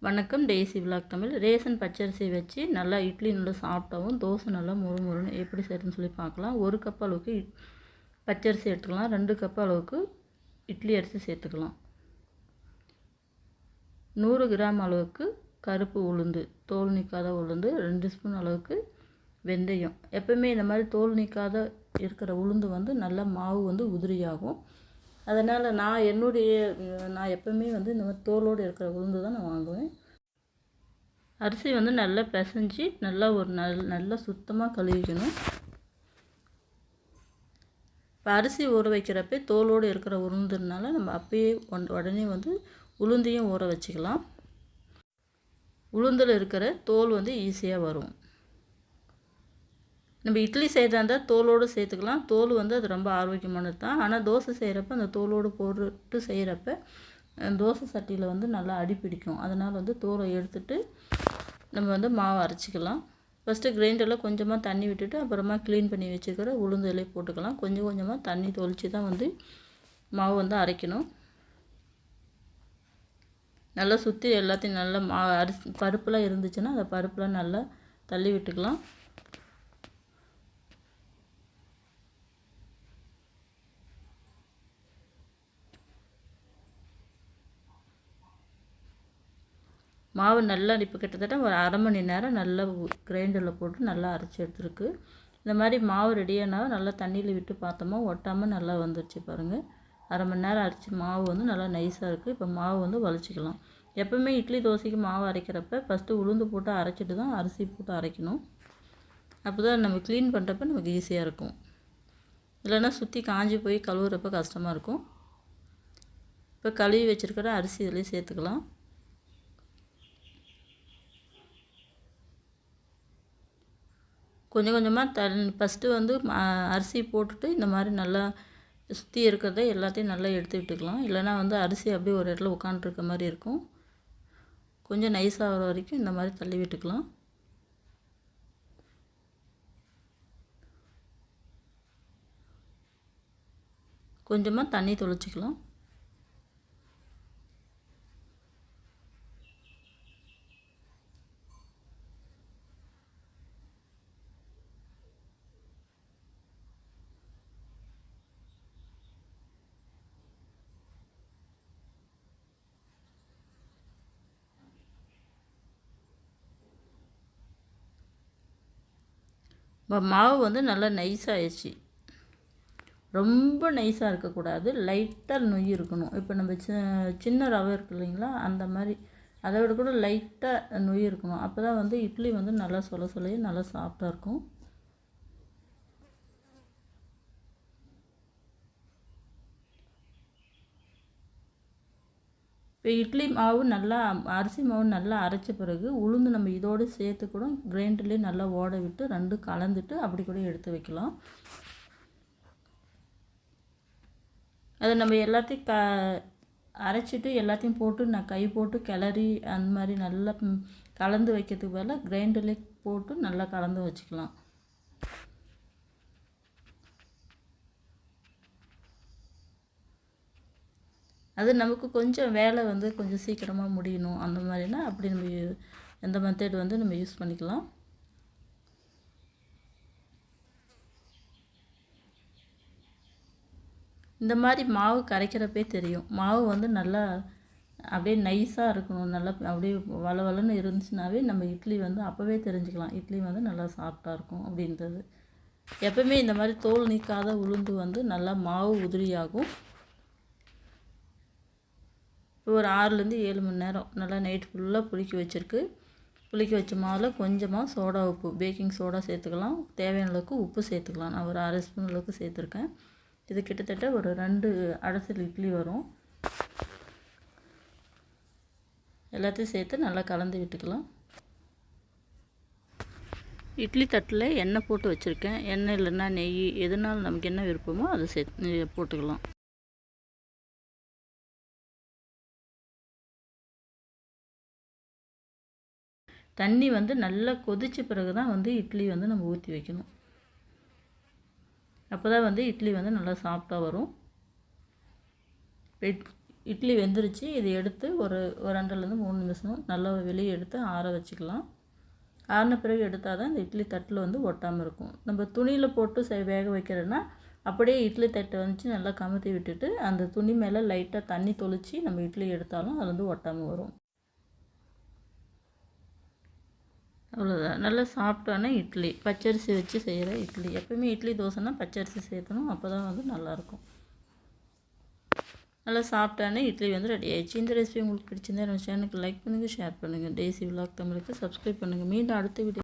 வணக்கம் daisy vlog Tamil. Ration பச்சரிசி வச்சு நல்லா இட்லி நல்லா சாப்பிட்டாவும் தோசை நல்லா முறு முறுன்னு எப்படி செய்யறதுன்னு சொல்லி பார்க்கலாம். ஒரு கப் அளவுக்கு இட்- பச்சரிசி எடுத்துக்கலாம். ரெண்டு கப் அளவுக்கு இட்லி அரிசி சேர்த்துக்கலாம். நூறு கிராம் அளவுக்கு கருப்பு உளுந்து. தோல் நீக்காத உளுந்து. ரெண்டு ஸ்பூன் அளவுக்கு வெந்தயம். எப்பவுமே இந்த மாதிரி தோல் நீக்காத இருக்கிற உளுந்து வந்து நல்லா மாவு வந்து உதிரியாகும். அதனால் நான் என்னுடைய நான் எப்போவுமே வந்து இந்த மாதிரி தோலோடு இருக்கிற உளுந்து தான் நான் வாங்குவேன். அரிசி வந்து நல்லா பிசைஞ்சு நல்லா ஒரு நல் நல்லா சுத்தமாக கழுவிக்கணும். இப்போ அரிசி ஊற வைக்கிறப்ப தோலோடு இருக்கிற உளுந்துனால நம்ம அப்பயே உடனே வந்து உளுந்தையும் ஊற வச்சுக்கலாம். உளுந்தில் இருக்கிற தோல் வந்து ஈஸியாக வரும். நம்ம இட்லி செய்கிறதா இருந்தால் தோலோடு சேர்த்துக்கலாம். தோல் வந்து அது ரொம்ப ஆரோக்கியமானது தான். ஆனால் தோசை செய்கிறப்ப அந்த தோலோடு போட்டு செய்கிறப்ப தோசை சட்டியில் வந்து நல்லா அடி பிடிக்கும். அதனால் வந்து தோலை எடுத்துட்டு நம்ம வந்து மாவு அரைச்சிக்கலாம். ஃபஸ்ட்டு கிரைண்டரில் கொஞ்சமாக தண்ணி விட்டுட்டு அப்புறமா க்ளீன் பண்ணி வச்சுருக்கிற உளுந்து இலையை போட்டுக்கலாம். கொஞ்சம் கொஞ்சமாக தண்ணி தொளிச்சு தான் வந்து மாவு வந்து அரைக்கணும். நல்லா சுற்றி எல்லாத்தையும் நல்லா மா அரிசி பருப்புலாம் இருந்துச்சுன்னா அந்த பருப்புலாம் நல்லா தள்ளி விட்டுக்கலாம். மாவு நல்லா இப்போ கிட்டத்தட்ட ஒரு அரை மணி நேரம் நல்லா கிரைண்டரில் போட்டு நல்லா அரைச்சி எடுத்துருக்கு. இந்த மாதிரி மாவு ரெடியானா நல்லா தண்ணியில் விட்டு பார்த்தோமா ஒட்டாமல் நல்லா வந்துருச்சு பாருங்கள் அரை மணி நேரம் அரைச்சி மாவு வந்து நல்லா நைஸாக இருக்குது இப்போ மாவு வந்து வலிச்சிக்கலாம் எப்போவுமே இட்லி தோசைக்கு மாவு அரைக்கிறப்ப ஃபஸ்ட்டு உளுந்து போட்டு அரைச்சிட்டு தான் அரிசி போட்டு அரைக்கணும். அப்போ தான் நம்ம க்ளீன் பண்ணுறப்ப நமக்கு ஈஸியாக இருக்கும். இல்லைன்னா சுற்றி காஞ்சி போய் கழுவுறப்ப கஷ்டமாக இருக்கும். இப்போ கழுவி வச்சுருக்கிற அரிசி இதுலேயும் சேர்த்துக்கலாம். கொஞ்சம் கொஞ்சமாக தண்ணி ஃபஸ்ட்டு வந்து அரிசி போட்டுட்டு இந்த மாதிரி நல்லா சுற்றி இருக்கிறத எல்லாத்தையும் நல்லா எடுத்துக்கிட்டுக்கலாம் இல்லைனா இல்லைன்னா வந்து அரிசி அப்படியே ஒரு இடத்துல உட்காந்துருக்க மாதிரி இருக்கும். கொஞ்சம் நைஸ் ஆகிற வரைக்கும் இந்த மாதிரி தள்ளி விட்டுக்கலாம். கொஞ்சமாக தண்ணி தொளிச்சிக்கலாம். இப்போ மாவு வந்து நல்லா நைஸாகிடுச்சு ரொம்ப நைஸாக இருக்கக்கூடாது. லைட்டாக நொய் இருக்கணும். இப்போ நம்ம சி சின்ன ரவை இருக்கு இல்லைங்களா? அந்த மாதிரி. அதை விட கூட லைட்டாக நொய் இருக்கணும். அப்போ தான் வந்து இட்லி வந்து நல்லா சொல சொலையும் நல்லா சாஃப்டாக இருக்கும். இப்போ இட்லி மாவு நல்லா அரிசி மாவு நல்லா அரைச்ச பிறகு உளுந்து நம்ம இதோடு சேர்த்து கூட கிரைண்டர்லேயே நல்லா ஓட விட்டு ரெண்டும் கலந்துட்டு அப்படி கூட எடுத்து வைக்கலாம். அதை நம்ம எல்லாத்தையும் க அரைச்சிட்டு எல்லாத்தையும் போட்டு நான் கை போட்டு கிளறி அந்த மாதிரி நல்லா கலந்து வைக்கிறதுக்கு பதிலாக கிரைண்டர்லேயே போட்டு நல்லா கலந்து வச்சுக்கலாம். அது நமக்கு கொஞ்சம் வேலை வந்து கொஞ்சம் சீக்கிரமாக முடியணும். அந்த மாதிரினா அப்படி நம்ம இந்த எந்த மெத்தட் வந்து நம்ம யூஸ் பண்ணிக்கலாம். இந்த மாதிரி மாவு கரைக்கிறப்பே தெரியும். மாவு வந்து நல்லா அப்படியே நைஸாக இருக்கணும். நல்லா அப்படியே வளவளன்னு இருந்துச்சுனாவே நம்ம இட்லி வந்து அப்போவே தெரிஞ்சுக்கலாம். இட்லி வந்து நல்லா சாஃப்டாக இருக்கும் அப்படின்றது. எப்பவுமே இந்த மாதிரி தோல் நீக்காத உளுந்து வந்து நல்லா மாவு உதிரியாகும். ஒரு ஆறுலேருந்து ஏழு மணி நேரம். நல்லா நைட் ஃபுல்லாக புளிக்க வச்சுருக்கு. புளிக்க வச்ச மாவில் கொஞ்சமாக சோடா உப்பு பேக்கிங் சோடா சேர்த்துக்கலாம். தேவையான அளவுக்கு உப்பு சேர்த்துக்கலாம். நான் ஒரு அரை ஸ்பூன் அளவுக்கு சேர்த்துருக்கேன். இது கிட்டத்தட்ட ஒரு ரெண்டு அடைசல் இட்லி வரும். எல்லாத்தையும் சேர்த்து நல்லா கலந்து விட்டுக்கலாம். இட்லி தட்டில் எண்ணெய் போட்டு வச்சுருக்கேன். எண்ணெய் இல்லைன்னா நெய் எதுனாலும் நமக்கு என்ன விருப்பமோ அதை சேர்த்து போட்டுக்கலாம். தண்ணி வந்து நல்லா கொதிச்ச பிறகு தான் வந்து இட்லி வந்து நம்ம ஊற்றி வைக்கணும். அப்போ தான் வந்து இட்லி வந்து நல்லா சாஃப்டாக வரும். இட்- இட்லி வெந்துருச்சு. இதை எடுத்து ஒரு ஒரு ரெண்டுலேருந்து மூணு நிமிஷம் நல்லா வெளியே எடுத்து ஆற வச்சுக்கலாம். ஆறின பிறகு எடுத்தால் தான் இந்த இட்லி தட்டில் வந்து ஒட்டாமல் இருக்கும். நம்ம துணியில் போட்டு செ வேக வைக்கிறோன்னா அப்படியே இட்லி தட்டை வந்துச்சு நல்லா கமுத்தி விட்டுட்டு அந்த துணி மேலே லைட்டாக தண்ணி தொளிச்சு நம்ம இட்லி எடுத்தாலும் அது வந்து ஒட்டாமல் வரும். அவ்வளோதான் நல்லா சாஃப்டான இட்லி. பச்சரிசி வச்சு செய்கிற இட்லி. எப்பவுமே இட்லி தோசைனா பச்சரிசி சேர்த்தணும் அப்போ தான் வந்து நல்லாயிருக்கும். நல்லா சாஃப்டான இட்லி வந்து ரெடி ஆயிடுச்சு. இந்த ரெசிபி உங்களுக்கு பிடிச்சிருந்தா நம்ம சேனலுக்கு லைக் பண்ணுங்கள் ஷேர் பண்ணுங்கள் டேசி விலாக் தமிழுக்கு சப்ஸ்கிரைப் பண்ணுங்கள் மீண்டும் அடுத்த வீடியோ